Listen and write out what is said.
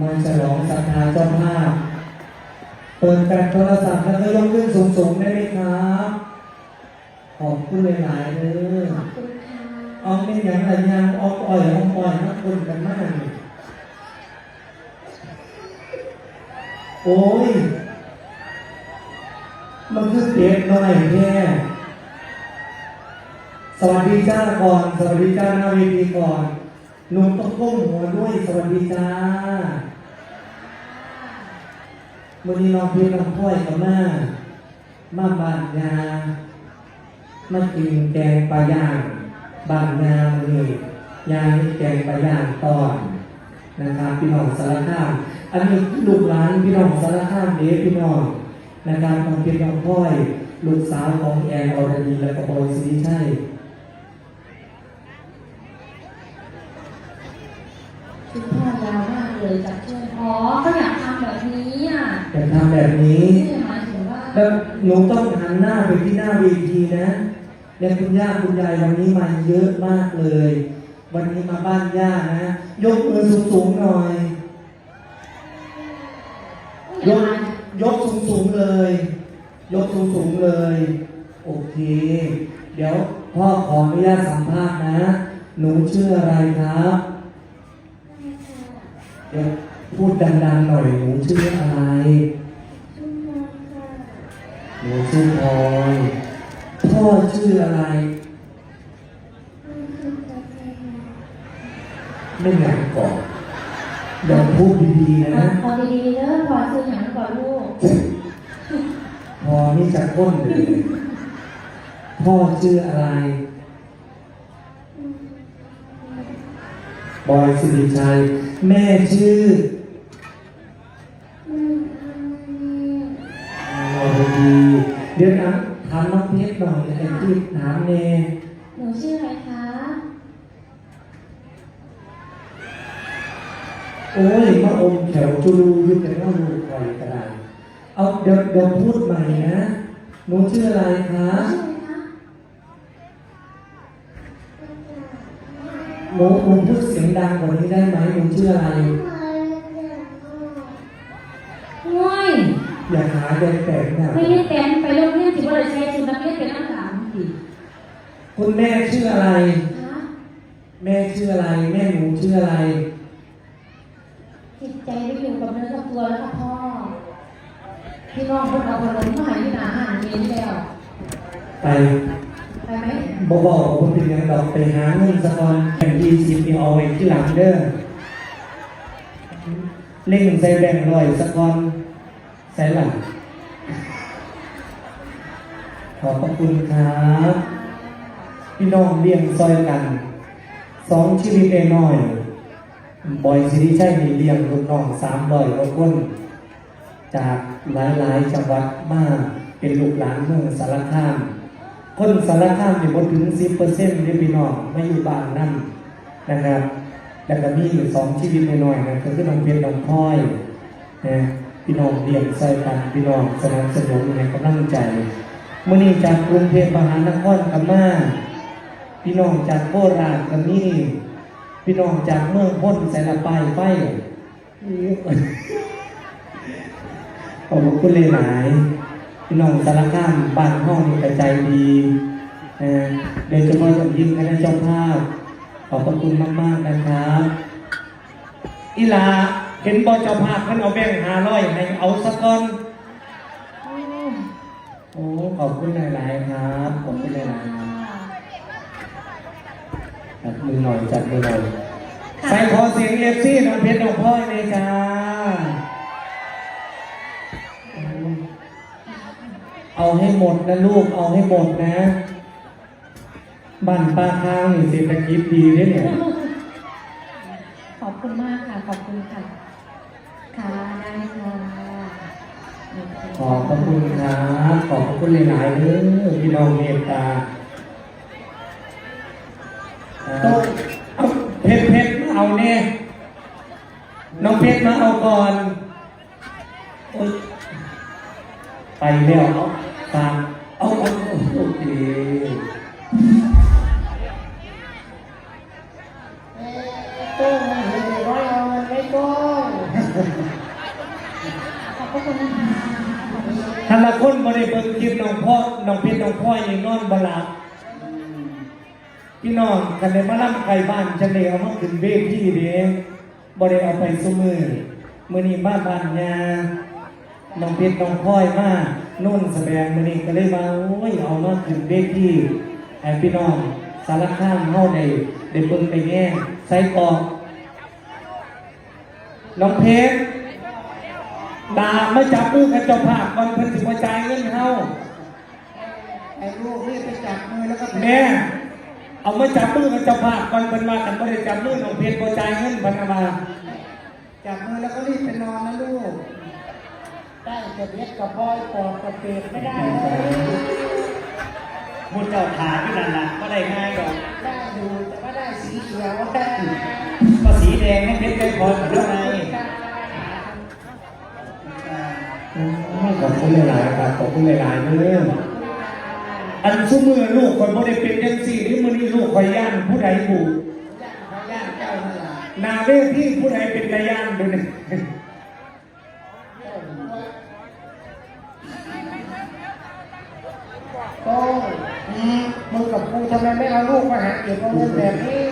มาฉลองศรัทธาเจ้าภาพเปิดแตกโทรศัพท์แล้วก็ยกขึ้นสูงๆได้ไหมครับขอบคุณหลายๆเลยขอบคุณค่ะออกเป็นอย่างไรยังออกอ่อยออกอ่อยนะคุณกันมากโอ้ย มันคือเด็กหน่อยแค่สวัสดีจ้าก่อน สวัสดีจ้าหน้าเวทีก่อน หนุ่มต้องก้มหัวด้วย สวัสดีจ้าวันนี้น้องเพียรน้องพ่อยกับแมามาบานยามากินแกงปลาย่างบางนาเลยย่างแกงปลาย่างตอนนะครับพี่น้องสารคามอันนี้ลูกหลานพี่น้องสารคามเด้พี่น้องนะครับน้องเพียรน้องพ่อย ลูกสาวของแอนอรดีและกบอยศรีชัย คุณพ่อยาวมากเลยจากช่วงอ๋อก็อยากทำแบบนี้อะแต่ทำแบบนี้นี่หมายถึงว่าแล้วหนูต้องหันหน้าไปที่หน้าเวทีนะและคุณย่าคุณยายวันนี้มาเยอะมากเลย วันนี้มาบ้านย่านะ ยกมือสูงๆหน่อย ยกยกสูงสูงๆเลย ยกสูงสูงๆเลย โอเค เดี๋ยวพ่อขออนุญาตสัมภาษณ์นะ หนูชื่ออะไรครับ เดี๋ยวพูดดังๆหน่อยหนูชื่ออะไรหนูชื่อพลอยพ่อชื่ออะไรไม่อยากก่อนเดี๋ยวพูดดีๆนะพอดีๆเด้อพอซื้อหยังก่อนลูกพอนี่จะก้นเลยพ่อชื่ออะไร บอยสิริชัย แม่ชื่อโอดีเดี๋ยวนะถามน้องเพชรหน่อยไอ้ที่ถามเนหนูชื่ออะไรคะ โอ้ยมาอมแถวจุลูยุแต่ว่าดูคอยกระดาษเอาเดี๋ยวเดี๋ยวพูดใหม่นะหนูชื่ออะไรคะชื่อ อะไรคะหนูหนูพูดเสียงดังกว่านี้ได้ไหมหนูชื่ออะไรง่อยอย่าหาแดงแตกนะไม่ได้แต่งไปโรงเรียนสิบ่ได้ใช้ชุดนักเรียนเป็นนักศึกษาสิคุณแม่ชื่ออะไรคะแม่ชื่ออะไร แม่หนูชื่ออะไร จิตใจไม่อยู่กับเนื้อกับตัวแล้วค่ะพ่อ พี่น้องคนเอาขนมมาให้ที่หนาอาหารเย็นแล้วไป ไปไหมบอกบอกคนเป็นยังดอกไปหาเงินสะกอนแข่งดีสิบนี่เอาไว้ที่หลังเด้อเล่งใส่แบ่งร้อยสะกอนใส่หลังขอบพระคุณครับพี่น้องเลี้ยงซอยกัน สองชีวิตน้อยบอยสิริชัยมีเลี้ยงลูกน้องสามร้อยกว่าคนจากหลายๆจังหวัดมากเป็นลูกหลานเมืองสารคาม คนสารคามอยู่บนถึงสิบเปอร์เซ็นต์ที่พี่น้องไม่อยู่บ้านนั่นนะครับแล้วก็มีอยู่สองชีวิตน้อยๆนะก็คือน้องเพชรน้องพลอยนะพี่น้องเลี้ยงใส่กันพี่น้องสนับสนุนในกำลังใจเมื่อนี้จากกรุงเทพมหานครกับมาพี่น้องจากโคราชกับนี่พี่น้องจากเมืองพ้นใส่ละปายไฟขอบคุณหลาย พี่น้องสารคามบ้านห้องนี่กระใจดีเอ่อโดยเฉพาะอย่างยิ่งคณะเจ้าภาพ ขอบพระคุณมาก ๆ นะครับอีหลาเห็นบอเจ้าภาพท่านเอาแบ่งหาร้อยให้เอาสักก้อนโอ้ขอบคุณหลาย ๆ ครับขอบคุณหลายๆครับจัดมือหน่อยจัดมือหน่อยใส่ขอเสียงเอฟซีน้องเพชรน้องพลอยเลยจ้า เอาให้หมดนะลูกเอาให้หมดนะบ้านปลาทางนี่เศรษฐกิจดีเนี่ยเนี่ยขอบคุณมากค่ะ ขอบคุณค่ะ ค่ะได้ค่ะขอบพระคุณครับขอบพระคุณหลายๆเด้อพี่น้องเมตตาต้องเอาเพชรเพชรมาเอาเนี่ยน้องเพชรมาเอาก่อนโอ๊ยไปแล้วเอา ตาเอาเอาโอเคต้งมันอยู่ร้อยเอาไม่ต้งขอบคุณนะคะถ้าละคนบ่ได้เบิ่งคลิปน้องพ่อน้องเพชรน้องพ่อยนี่นอนบลับพี่น้องกันได้มาล่ำไก่บ้านจังได้เอามาขึ้นเวทีเด้บ่ได้เอาไปซุมื้อมือนี้มาบ้านยาน้องเพชรน้องพ่อยมาโน่นแสดงมื้อนี้ก็เลยมาโอ้ยเอามาขึ้นเวทีให้พี่น้องสารคามเฮาได้ได้เบิ่งไปแง่ใส่กรอกน้องเพชรตาไม่จับมือกับเจ้าภาพวันเพิ่นสิมาจ่ายเงินเฮาไอ้ลูกนี่ไปจับมือแล้วก็แม่เอามาจับมือกับเจ้าภาพวันเพิ่นมากันบ่ได้จับมือน้องเพชรบ่จ่ายเงินพันมาจับมือแล้วก็รีบไปนอนนะลูก ได้แต่เล็กกับบอยปอกกับเปรตไม่ได้เลยมุดเจ้าขาที่นั่นน่ะบ่ได้ง่ายดอกได้อยู่แต่ว่าได้สีเขียวได้ก็สีแดงให้เพชรได้พอเหมือนเดิมไงขอบคุณหลายๆครับขอบคุณหลายๆเด้ออันซุมือลูกคนบ่ได้เป็นจังซี่นี่มื้อนี้ลูกข่อยย่านผู้ใดบุกย่างพย่างเจ้านั่นล่ะหนาเวทีผู้ใดเป็นตาย่านดูนี่ โต้งอืมมึงกับกูทำไม ไม่เอาลูกมาหาเก็บเอาเงินแบบนี้